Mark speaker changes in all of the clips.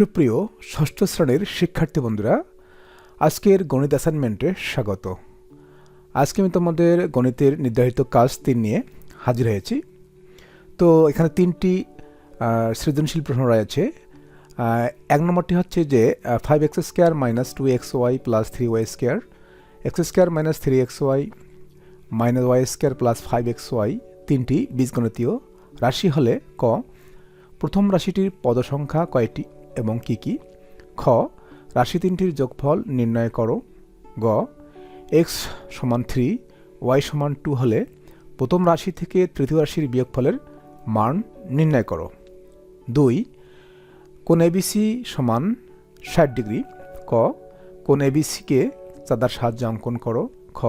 Speaker 1: সুপ্রিয় ষষ্ঠ শ্রেণির শিক্ষার্থী বন্ধুরা, আজকের গণিত অ্যাসাইনমেন্টে স্বাগত। আজকে আমি তোমাদের গণিতের নির্ধারিত কাজ তিন নিয়ে হাজির হয়েছি। তো এখানে তিনটি সৃজনশীল প্রশ্ন রয়েছে। এক নম্বরটি হচ্ছে যে five X square minus two X Y plus three Y square X square minus three X Y minus Y square plus five X Y তিনটি বীজগণিতীয় রাশি হলে ক? প্রথম রাশিটির পদসংখ্যা কয়টি? এবং কি কি? খ, রাশি তিনটির যোগফল নির্ণয় করো। গ এক্স সমান থ্রি ওয়াই সমান টু হলে প্রথম রাশি থেকে তৃতীয় রাশির বিয়োগফলের মান নির্ণয় করো। দুই কোন এবিসি সমান ষাট ডিগ্রি। ক কোন এবিসিকে চাঁদার সাহায্যে অঙ্কন করো। খ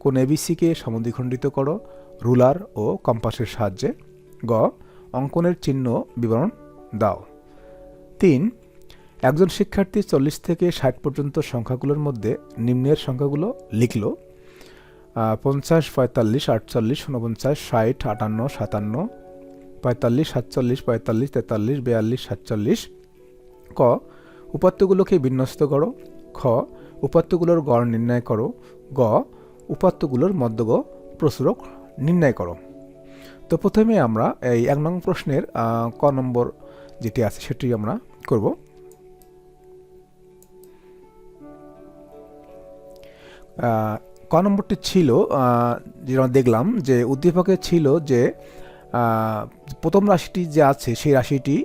Speaker 1: কোন এবিসিকে সমদ্বিখণ্ডিত করো, রুলার ও কম্পাসের সাহায্যে। গ, অঙ্কনের চিহ্ন বিবরণ দাও। তিন, একজন শিক্ষার্থী চল্লিশ থেকে ষাট পর্যন্ত সংখ্যাগুলোর মধ্যে নিম্নের সংখ্যাগুলো লিখল। পঞ্চাশ, পঁয়তাল্লিশ, আটচল্লিশ উনপঞ্চাশ ষাট, আটান্ন, সাতান্ন, পঁয়তাল্লিশ, সাতচল্লিশ, পঁয়তাল্লিশ, তেতাল্লিশ, বিয়াল্লিশ, সাতচল্লিশ। ক, উপাত্তগুলোকে বিন্যস্ত করো। খ, উপাত্তগুলোর গড় নির্ণয় করো। গ, উপাত্তগুলোর মধ্যগ প্রচুরক নির্ণয় করো। তো প্রথমে আমরা এই এক নং প্রশ্নের ক নম্বর যেটি আছে সেটি আমরা করব। ক নম্বরটি ছিল যেটা আমরা দেখলাম যে উদ্দীপকে ছিল যে প্রথম রাশিটি যে আছে সেই রাশিটি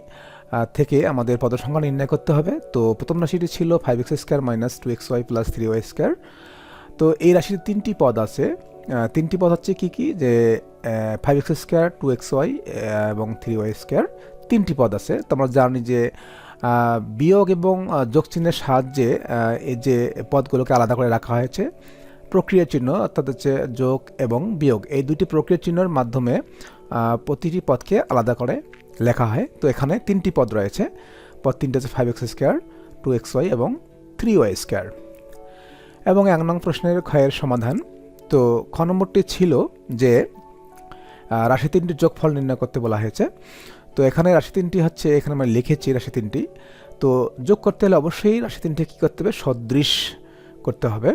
Speaker 1: থেকে আমাদের পদ সংখ্যা নির্ণয় করতে হবে। তো প্রথম রাশিটি ছিল five X square minus two X Y plus three Y square তো এই রাশির তিনটি পদ আছে। তিনটি পদ হচ্ছে কি কি? যে five X square two X Y এবং থ্রি ওয়াই স্কোয়ার তিনটি পদ আছে। তোমরা জানি যে বিয়োগ এবং যোগ চিহ্নের সাহায্যে এই যে পদগুলোকে আলাদা করে রাখা হয়েছে। প্রক্রিয়া চিহ্ন অর্থাৎ হচ্ছে যোগ এবং বিয়োগ। এই দুটি প্রক্রিয়া চিহ্নের মাধ্যমে প্রতিটি পদকে আলাদা করে লেখা হয়। তো এখানে তিনটি পদ রয়েছে। পদ তিনটে হচ্ছে five X square two X Y এবং থ্রি ওয়াই স্কোয়ার এবং এক নং প্রশ্নের ক্ষয়ের সমাধান। তো খ নম্বরটি ছিল যে রাশি তিনটির যোগফল নির্ণয় করতে বলা হয়েছে। তো এখানে রাশি তিনটি হচ্ছে, এখানে আমরা লিখেছি রাশি তিনটি। তো যোগ করতে হলে অবশ্যই রাশি তিনটি কী করতে হবে? সদৃশ করতে হবে।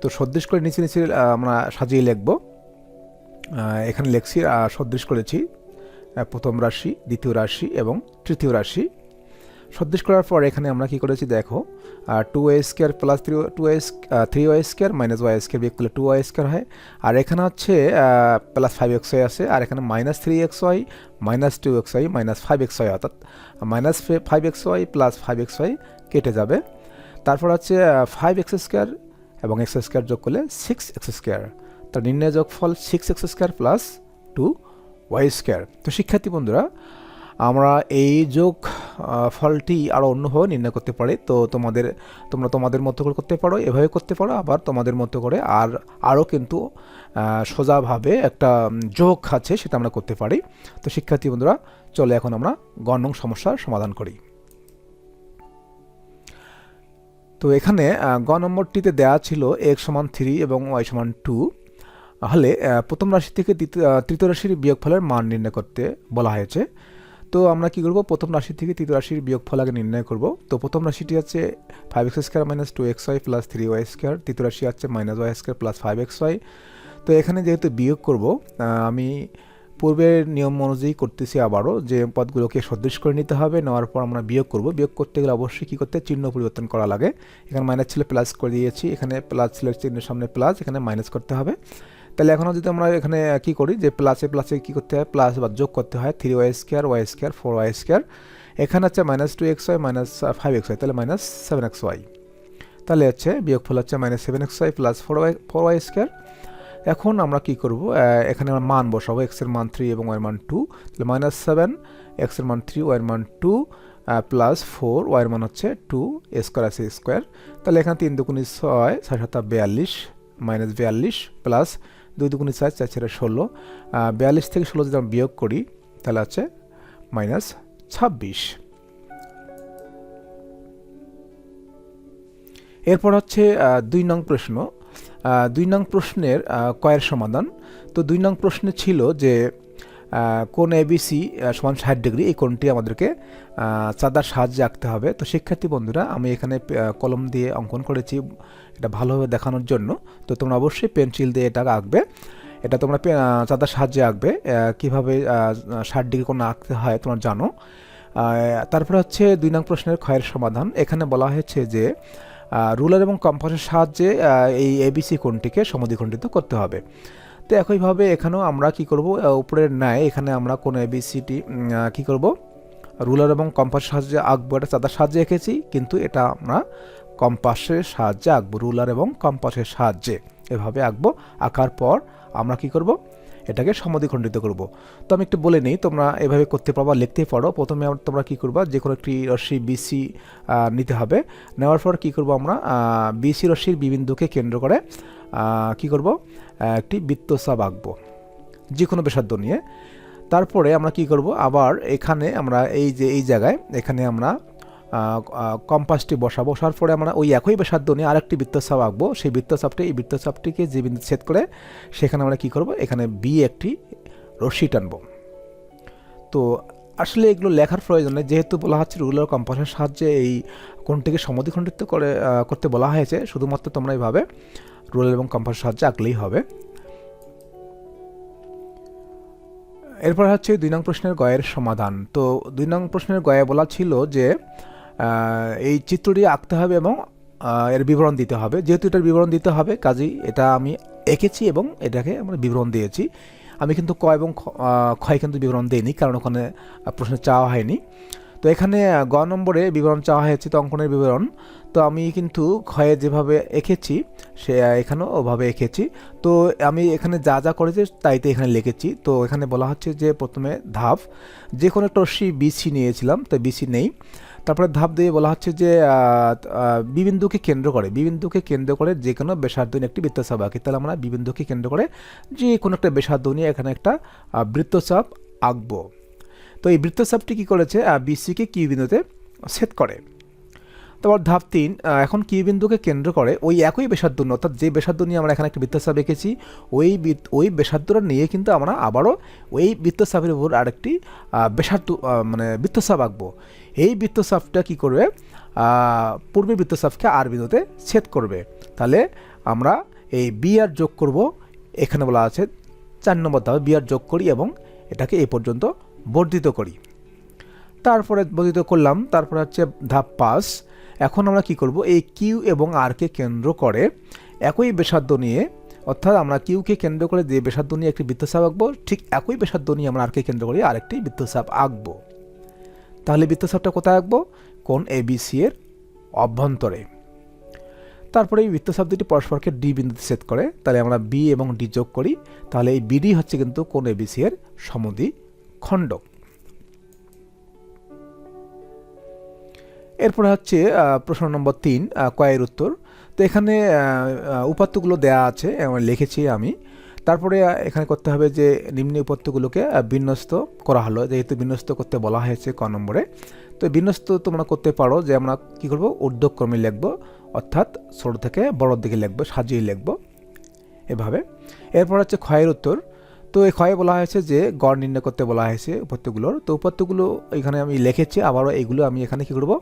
Speaker 1: তো সদৃশ করে নিচে নিচে আমরা সাজিয়ে লিখব। এখানে লেখছি সদৃশ করেছি প্রথম রাশি, দ্বিতীয় রাশি এবং তৃতীয় রাশি। সদৃশ করার পর এখানে আমরা কি করেছি, দেখো two Y square plus three two Y three Y square minus Y square বিয়োগ করলে টু ওয়াই স্কোয়ার হয়। আর এখানে হচ্ছে প্লাস ফাইভ এক্স ওয়াই আছে, আর এখানে minus three X Y minus two X Y minus five X Y অর্থাৎ minus five X Y plus five X Y কেটে যাবে। তারপর হচ্ছে ফাইভ এক্স স্কোয়ার এবং এক্স স্কোয়ার যোগ করলে সিক্স এক্স স্কোয়ার তার নির্ণয় যোগফল six X square plus two Y square তো শিক্ষার্থী বন্ধুরা আমরা এই যোগ ফলটি আরও অন্যভাবে নির্ণয় করতে পারি। তো তোমাদের, তোমরা তোমাদের মতো করে করতে পারো, এভাবে করতে পারো, আবার তোমাদের মতো করে আর আরও কিন্তু সোজাভাবে একটা যোগ আছে সেটা আমরা করতে পারি। তো শিক্ষার্থী বন্ধুরা, চলে এখন আমরা গণং সমস্যার সমাধান করি। তো এখানে গ নম্বরটিতে দেওয়া ছিল এক সমান থ্রি এবং ওয়াই সমান টু। হলে প্রথম রাশি থেকে তৃতীয় রাশির বিয়োগফলের মান নির্ণয় করতে বলা হয়েছে। তো আমরা কি করব? প্রথম রাশি থেকে তৃতীয় রাশির বিয়োগফল আগে নির্ণয় করব। তো প্রথম রাশিটি হচ্ছে five X square minus two X Y plus three Y square তৃতীয় রাশি হচ্ছে minus Y square plus five X Y তো এখানে যেহেতু বিয়োগ করব আমি পূর্বের নিয়ম অনুযায়ী করতেছি আবারও যে পদগুলোকে সদৃশ করে নিতে হবে, নেওয়ার পর আমরা বিয়োগ করব। বিয়োগ করতে গেলে অবশ্যই কী করতে চিহ্ন পরিবর্তন করা লাগে। এখানে মাইনাস ছিল প্লাস করে দিয়েছি, এখানে প্লাস ছিল চিহ্নের সামনে প্লাস এখানে মাইনাস করতে হবে। তাহলে এখনও যদি আমরা এখানে কি করি? যে প্লাসে প্লাসে কী করতে হয়? প্লাস বা যোগ করতে হয়। Three Y square Y square four Y square এখানে হচ্ছে minus two X Y minus five X Y তাহলে মাইনাস সেভেন এক্স ওয়াই তাহলে হচ্ছে বিয়োগফল হচ্ছে minus seven X Y plus four Y four Y square এখন আমরা কি করব? এখানে আমরা মান বসাবো। এক্সের মান থ্রি এবং ওয়াই মান টু তাহলে মাইনাস সেভেন এক্সের মান থ্রি ওয়াই মান টু প্লাস ফোর ওয়াইয়ের মান হচ্ছে টু স্কোয়ার আছে স্কোয়ার তাহলে এখানে তিন দুগুণি ছয় ছয় সাতা বিয়াল্লিশ মাইনাস বিয়াল্লিশ প্লাস দুই দুগুণে চার চার ছেড়ে ষোলো বিয়াল্লিশ থেকে ষোলো যদি আমি বিয়োগ করি, তাহলে আছে মাইনাস ছাব্বিশ। এরপর হচ্ছে দুই নং প্রশ্ন। দুই নং প্রশ্নের কয়ের সমাধান। তো দুই নং প্রশ্নে ছিল যে কোন এবিসি সমান ষাট ডিগ্রি, এই কোণটি আমাদেরকে চাঁদার সাহায্যে আঁকতে হবে। তো শিক্ষার্থী বন্ধুরা, আমি এখানে কলম দিয়ে অঙ্কন করেছি এটা ভালোভাবে দেখানোর জন্য। তো তোমরা অবশ্যই পেন্সিল দিয়ে এটা আঁকবে। এটা তোমরা চাঁদার সাহায্যে আঁকবে। কীভাবে ষাট ডিগ্রি কোণ আঁকতে হয় তোমরা জানো। তারপরে হচ্ছে দুই নং প্রশ্নের ক্ষয়ের সমাধান। এখানে বলা হয়েছে যে রুলার এবং কম্পাসের সাহায্যে এই এবিসি কোণটিকে সমদ্বিখণ্ডিত করতে হবে। তো একইভাবে এখানেও আমরা কি করব? উপরের ন্যায় এখানে আমরা কোন এবিসিটি কি করব? রুলার এবং কম্পাসের সাহায্যে আঁকবো। এটা চাঁদার সাহায্যে এঁকেছি, কিন্তু এটা আমরা কম্পাসের সাহায্যে আঁকবো, রুলার এবং কম্পাসের সাহায্যে। এভাবে আঁকবো। আঁকার পর আমরা কি করব? এটাকে সমদ্বিখণ্ডিত করব। তো আমি একটু বলে নিই, তোমরা এভাবে করতে পারবা লিখতে পারো। প্রথমে তোমরা কি করবা? যে কোনো একটি রশ্মি বিসি নিতে হবে। নেওয়ার পর কি করব আমরা? বিসি রশ্মির বিবিন্দুকে কেন্দ্র করে কি করব? একটি বৃত্তচাপ আঁকবো যে কোনো ব্যাসার্ধ নিয়ে। তারপরে আমরা কি করব? আবার এখানে আমরা এই যে, এই জায়গায় এখানে আমরা কম্পাসটি বসাবো। বসার পরে আমরা ওই একই ব্যাসার্ধ নিয়ে আরেকটি বৃত্তচাপ আঁকবো। সেই বৃত্তচাপটি এই বৃত্তচাপটিকে যে বিন্দু ছেদ করে সেখানে আমরা কি করব? এখানে বি একটি রশ্মি টানবো। তো আসলে এগুলো লেখার প্রয়োজন যেহেতু বলা হচ্ছে রুলার কম্পাসের সাহায্যে এই কোণটিকে সমদ্বিখণ্ডিত করে করতে বলা হয়েছে, শুধুমাত্র তোমরা এইভাবে রুলার এবং কম্পাসের সাহায্যে আঁকলেই হবে। এরপর হচ্ছে দুই নং প্রশ্নের গয়ের সমাধান। তো দুই নং প্রশ্নের গয়ে বলা ছিল যে এই চিত্রটি আঁকতে হবে এবং এর বিবরণ দিতে হবে। যেহেতু এটার বিবরণ দিতে হবে, কাজেই এটা আমি এঁকেছি এবং এটাকে আমরা বিবরণ দিয়েছি। আমি কিন্তু ক এবং ক্ষয় কিন্তু বিবরণ দিইনি, কারণ ওখানে প্রশ্নে চাওয়া হয়নি। তো এখানে গ নম্বরে বিবরণ চাওয়া হয়েছে তো অঙ্কনের বিবরণ। তো আমি কিন্তু ক্ষয়ে যেভাবে এঁকেছি, সে এখানেও ওভাবে এঁকেছি। তো আমি এখানে যা যা করেছি তাই তো এখানে লিখেছি। তো এখানে বলা হচ্ছে যে প্রথমে ধাপ, যে কোনো একটা রশ্মি বিসি নিয়েছিলাম, তো বিসি নেই। তারপরে ধাপ দিয়ে বলা হচ্ছে যে বিবিন্দুকে কেন্দ্র করে, বিবিন্দুকে কেন্দ্র করে যে কোনো বেসার্ধ একটি বৃত্তচাপ আঁকি। তাহলে আমরা বিবিন্দুকে কেন্দ্র করে যে কোনো একটা বেসার্ধ এখানে একটা বৃত্তচাপ আঁকবো। তো এই বৃত্তচাপটি কী করেছে? বিসিকে কিউ বিন্দুতে ছেদ করে। তারপর ধাপ তিন এখন কিউ বিন্দুকে কেন্দ্র করে ওই একই বেসার্ধ নিয়ে, অর্থাৎ যে বেসার্ধ নিয়ে আমরা এখানে একটা বৃত্তচাপ এঁকেছি ওই ওই বেসার্ধটা নিয়ে কিন্তু আমরা আবারও ওই বৃত্তচাপের উপর আরেকটি আহ, মানে বৃত্তচাপ আঁকবো। এই বৃত্তচাপটা কি করবে? পূর্বের বৃত্তচাপকে আর বিন্দুতে ছেদ করবে। তাহলে আমরা এই বি আর যোগ করব এখানে বলা আছে চার নম্বর ধাপে বি আর যোগ করি এবং এটাকে এ পর্যন্ত বর্ধিত করি। তারপরে বর্ধিত করলাম, তারপরে হচ্ছে ধাপ পাস এখন আমরা কি করব? এই কিউ এবং আরকে কেন্দ্র করে একই ব্যাসার্ধ নিয়ে, অর্থাৎ আমরা কিউকে কেন্দ্র করে যে ব্যাসার্ধ নিয়ে একটি বৃত্তচাপ আঁকবো, ঠিক একই ব্যাসার্ধ নিয়ে আমরা আরকে কেন্দ্র করে আরেকটি বৃত্তচাপ আঁকবো। তাহলে বৃত্তচাপটা কোথায় আঁকবো? কোন এবিসি এর অভ্যন্তরে। তারপরে এই বৃত্তচাপ দুটি পরস্পরকে ডি বিন্দুতে ছেদ করে, তাহলে আমরা বি এবং ডি যোগ করি। তাহলে এই বিডি হচ্ছে কিন্তু কোন এবিসি এর সমদ্বি। খণ্ডক। এরপরে হচ্ছে প্রশ্ন নম্বর তিন কয়ের উত্তর। তো এখানে উপাত্তগুলো দেয়া আছে লিখেছি আমি। তারপরে এখানে করতে হবে যে নিম্ন উপাত্তগুলোকে বিন্যস্ত করা হলো। যেহেতু বিন্যস্ত করতে বলা হয়েছে ক নম্বরে। তো বিন্যস্ত তোমরা করতে পারো যে আমরা কী করব? ঊর্ধ্বক্রমে লিখব, অর্থাৎ ছোট থেকে বড়োর দিকে লিখব, সাজিয়ে লিখব, এভাবে। এরপর হচ্ছে ক্ষয়ের উত্তর। তো এই ক্ষয়ে বলা হয়েছে যে গড় নির্ণয় করতে বলা হয়েছে উপাত্তগুলোর তো উপাত্তগুলো এখানে আমি লিখেছি, আবারও এইগুলো আমি এখানে কী করব?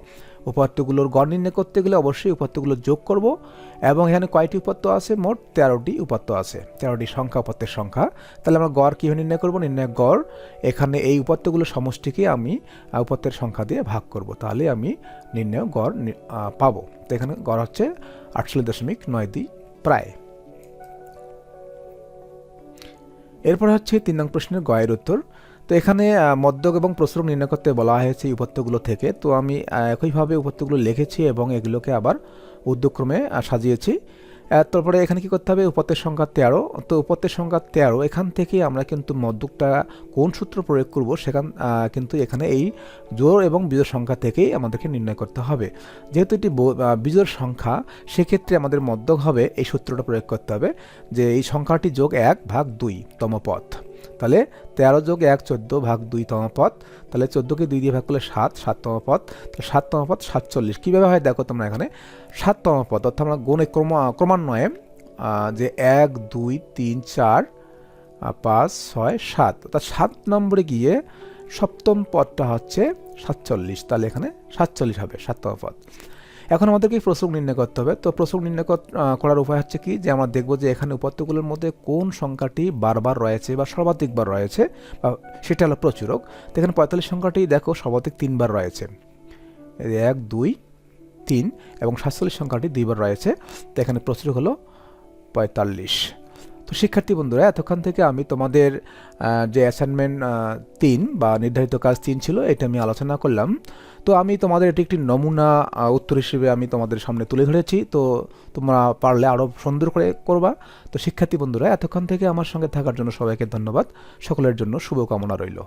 Speaker 1: উপাত্তগুলোর গড় নির্ণয় করতে গেলে অবশ্যই উপাত্তগুলো যোগ করব এবং এখানে কয়টি উপাত্ত আছে? মোট তেরোটি উপাত্ত আছে, তেরোটি সংখ্যা উপাত্তের সংখ্যা। তাহলে আমরা গড় কীভাবে নির্ণয় করব? নির্ণয় গড়, এখানে এই উপাত্তগুলোর সমষ্টিকে আমি উপাত্তের সংখ্যা দিয়ে ভাগ করব। তাহলে আমি নির্ণয় গড় পাবো। তো এখানে গড় হচ্ছে আটচল্লিশ দশমিক নয় দুই প্রায়। এরপর হচ্ছে তিন নং প্রশ্নের গয়ের উত্তর। তো এখানে মদ্যক এবং প্রস্রব নির্ণয় করতে বলা হয়েছে এই উপত্যগুলো থেকে। তো আমি একইভাবে উপত্যগুলো লিখেছি এবং এগুলোকে আবার উদ্যোগক্রমে সাজিয়েছি। তারপরে এখানে কি করতে হবে? উপত্যের সংখ্যা তেরো। তো উপত্যের সংখ্যা তেরো, এখান থেকে আমরা কিন্তু মদ্যুকটা কোন সূত্র প্রয়োগ করব? সেখান কিন্তু এখানে এই জোর এবং বিজোর সংখ্যা থেকেই আমাদেরকে নির্ণয় করতে হবে। যেহেতু এটি বিজোর সংখ্যা, সেক্ষেত্রে আমাদের মদ্যক হবে, এই সূত্রটা প্রয়োগ করতে হবে যে এই সংখ্যাটি যোগ এক ভাগ দুই, তম পথ। তাহলে তেরো যোগ এক চোদ্দ ভাগ দুই তম পথ তাহলে চোদ্দোকে দুই দিয়ে ভাগ করলে সাত সাততম পথ তাহলে সাততম পথ সাতচল্লিশ। কীভাবে হয় দেখো তোমরা এখানে? সাততম পথ অর্থাৎ আমরা গুণে ক্রম, ক্রমান্বয়ে যে এক, দুই, তিন, চার পাঁচ, ছয়, সাত, অর্থাৎ সাত নম্বরে গিয়ে সপ্তম পদটা হচ্ছে সাতচল্লিশ। তাহলে এখানে সাতচল্লিশ হবে সাততম পদ। এখন আমাদেরকে এই প্রসঙ্গ নির্ণয় করতে হবে। তো প্রসঙ্গ নির্ণয় করার উপায় হচ্ছে কি? যে আমরা দেখব যে এখানে উপাত্তগুলোর মধ্যে কোন সংখ্যাটি বারবার রয়েছে বা সর্বাধিকবার রয়েছে বা সেটা হলো প্রচুরক। তো এখানে পঁয়তাল্লিশ সংখ্যাটি দেখো সর্বাধিক তিনবার রয়েছে। এক, দুই, তিন এবং সাতচল্লিশ সংখ্যাটি দুইবার রয়েছে। তো এখানে প্রচুরক হলো পঁয়তাল্লিশ। তো শিক্ষার্থী বন্ধুরা, এতক্ষণ থেকে আমি তোমাদের যে অ্যাসাইনমেন্ট তিন বা নির্ধারিত কাজ তিন ছিল, এটা আমি আলোচনা করলাম। তো আমি তোমাদের এটি একটি নমুনা উত্তর হিসেবে আমি তোমাদের সামনে তুলে ধরেছি। তো তোমরা পারলে আরও সুন্দর করে করবা। তো শিক্ষার্থী বন্ধুরা, এতক্ষণ থেকে আমার সঙ্গে থাকার জন্য সবাইকে ধন্যবাদ। সকলের জন্য শুভকামনা রইল।